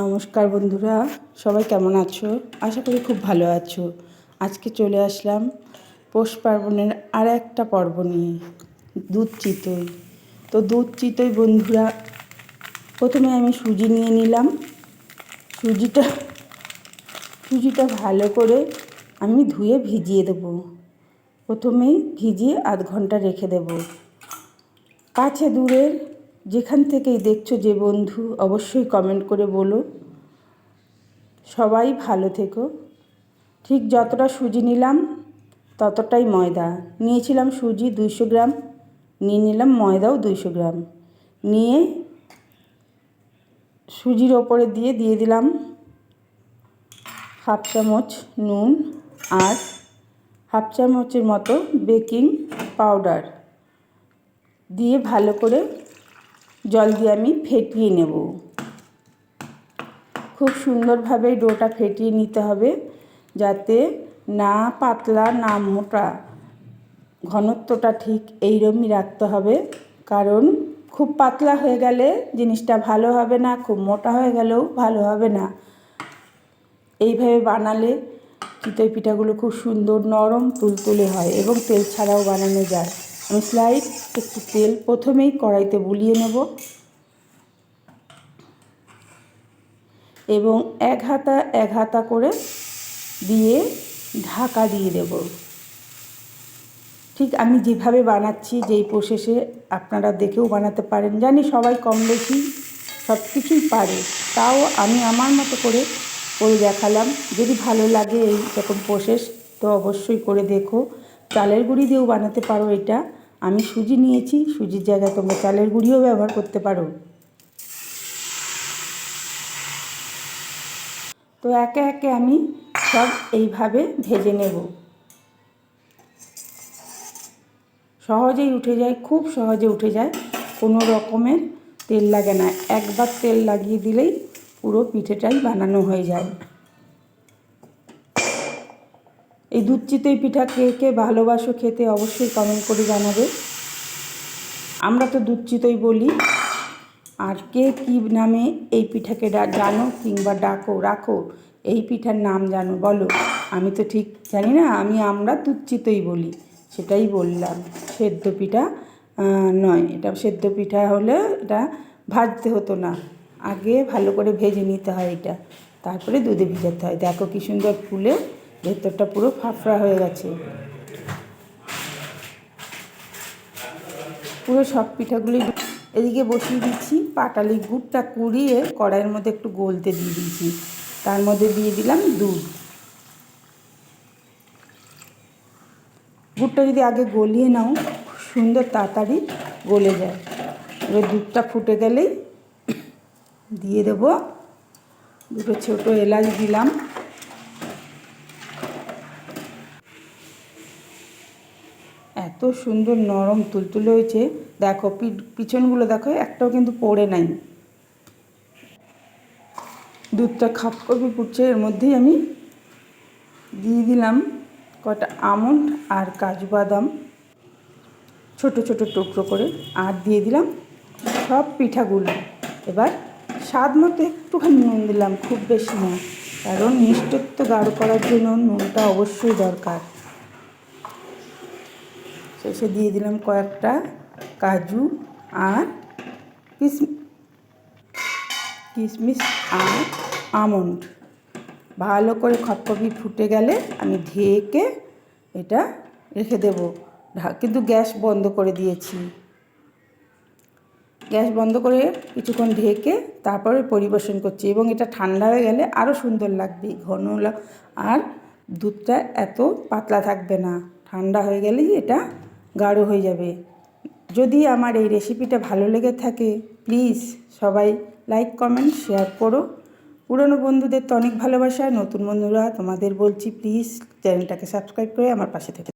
নমস্কার বন্ধুরা, সবাই কেমন আছো? আশা করি খুব ভালো আছো। আজকে চলে আসলাম পৌষ পার্বণের আর একটা পর্ব নিয়ে, দুধ চিতই। তো দুধ চিতই বন্ধুরা, প্রথমে আমি সুজি নিয়ে নিলাম। সুজিটা সুজিটা ভালো করে আমি ধুয়ে ভিজিয়ে দেবো। প্রথমেই ভিজিয়ে আধ ঘণ্টা রেখে দেব। কাছে দূরের যেখান থেকেই দেখছ যে বন্ধু, অবশ্যই কমেন্ট করে বলো। সবাই ভালো থেকো। ঠিক যতটা সুজি নিলাম, ততটাই ময়দা। নিয়েছিলাম সুজি দুইশো গ্রাম, নিয়ে নিলাম ময়দাও দুইশো গ্রাম। নিয়ে সুজির ওপরে দিয়ে দিয়ে দিলাম হাফ চামচ নুন আর হাফ চামচের মতো বেকিং পাউডার। দিয়ে ভালো করে জল দিয়ে আমি ফেটিয়ে নেব। খুব সুন্দরভাবে ডোটা ফেটিয়ে নিতে হবে যাতে না পাতলা, না মোটা ঘনত্বটা ঠিক এইরকমই রাখতে হবে। কারণ খুব পাতলা হয়ে গেলে জিনিসটা ভালো হবে না, খুব মোটা হয়ে গেলেও ভালো হবে না। এইভাবে বানালে চিতই পিঠাগুলো খুব সুন্দর নরম তুলতুলে হয় এবং তেল ছাড়াও বানানো যায়। স্লাইড একটু তেল প্রথমেই কড়াইতে বুলিয়ে নেব। এবং এক হাতা এক হাতা করে দিয়ে ঢাকা দিয়ে দেব। ঠিক আমি যেভাবে বানাচ্ছি, যেই প্রসেসে আপনারা দেখেও বানাতে পারেন। জানি সবাই কম বেশি সব কিছুই পারে, তাও আমি আমার মতো করে করে দেখালাম। যদি ভালো লাগে এই রকম প্রসেস তো অবশ্যই করে দেখো। চালের গুঁড়ি দিয়েও বানাতে পারো এটা। আমি সুজি নিয়েছি, সুজির জায়গায় তোমরা চালের গুঁড়িও ব্যবহার করতে পারো। তো একে একে আমি সব এইভাবে ভেজে নেব। সহজেই উঠে যায়, খুব সহজে উঠে যায়। কোনো রকমের তেল লাগে না। একবার তেল লাগিয়ে দিলেই পুরো পিঠেটাই বানানো হয়ে যায়। এই দুধ চিতই পিঠা কে কে ভালোবাসো খেতে অবশ্যই কমেন্ট করে জানাবে। আমরা তো দুধ চিতই বলি। আর কে কী নামে এই পিঠাকে জানো কিংবা ডাকো, রাখো, এই পিঠার নাম জানো, বলো। আমি তো ঠিক জানি না, আমি আমরা দুধ চিতই বলি। সেটাই বললাম, সেদ্ধ পিঠা নয়। এটা সেদ্ধ পিঠা হলে এটা ভাজতে হতো না। আগে ভালো করে ভেজে নিতে হয় এটা। তারপরে দুধে ভিজাতে হয়। দেখো কী সুন্দর ফুলে ভেতরটা পুরো ফাফড়া হয়ে গেছে। পুরো সব পিঠাগুলি এদিকে বসিয়ে দিচ্ছি, পাটালি গুড়টা কুড়িয়ে কড়াইয়ের মধ্যে একটু গলতে দিয়ে দিয়েছি তার মধ্যে দিয়ে দিলাম দুধ। গুড়টা যদি আগে গলিয়ে নাও সুন্দর তাড়াতাড়ি গলে যায়। এবার দুধটা ফুটে গেলেই দিয়ে দেবো। দুটো ছোটো এলাচ দিলাম। এত সুন্দর নরম তুলতুলে হয়েছে। দেখো পিছনগুলো দেখো, একটাও কিন্তু পড়ে নাই। দুধটা খাপ করে ফুটছে এর মধ্যেই আমি দিয়ে দিলাম কটা আমন্ড আর কাজু বাদাম। ছোট ছোট টুকরো করে আর দিয়ে দিলাম সব পিঠাগুলো। এবার স্বাদ মতো একটুখানি নুন দিলাম, খুব বেশি না, কারণ মিষ্টত্ব গাঢ় করার জন্য নুনটা অবশ্যই দরকার। শেষে দিয়ে দিলাম কয়েকটা কাজু আর কিশমিশ আর আমন্ড। ভালো করে খটখটি ফুটে গেলে আমি ঢেকে এটা রেখে দেব। কিন্তু গ্যাস বন্ধ করে দিয়েছি। গ্যাস বন্ধ করে কিছুক্ষণ ঢেকে তারপরে পরিবেশন করছি এবং এটা ঠান্ডা হয়ে গেলে আরও সুন্দর লাগবে। ঘন আর দুধটা এত পাতলা থাকবে না। ঠান্ডা হয়ে গেলেই এটা গাঢ় হয়ে যাবে। যদি আমার এই রেসিপিটা ভালো লেগে থাকে প্লিজ সবাই লাইক কমেন্ট শেয়ার করো। পুরনো বন্ধুদের তো অনেক ভালোবাসা, নতুন বন্ধুরা তোমাদের বলছি প্লিজ চ্যানেলটাকে সাবস্ক্রাইব করে আমার পাশে থেকে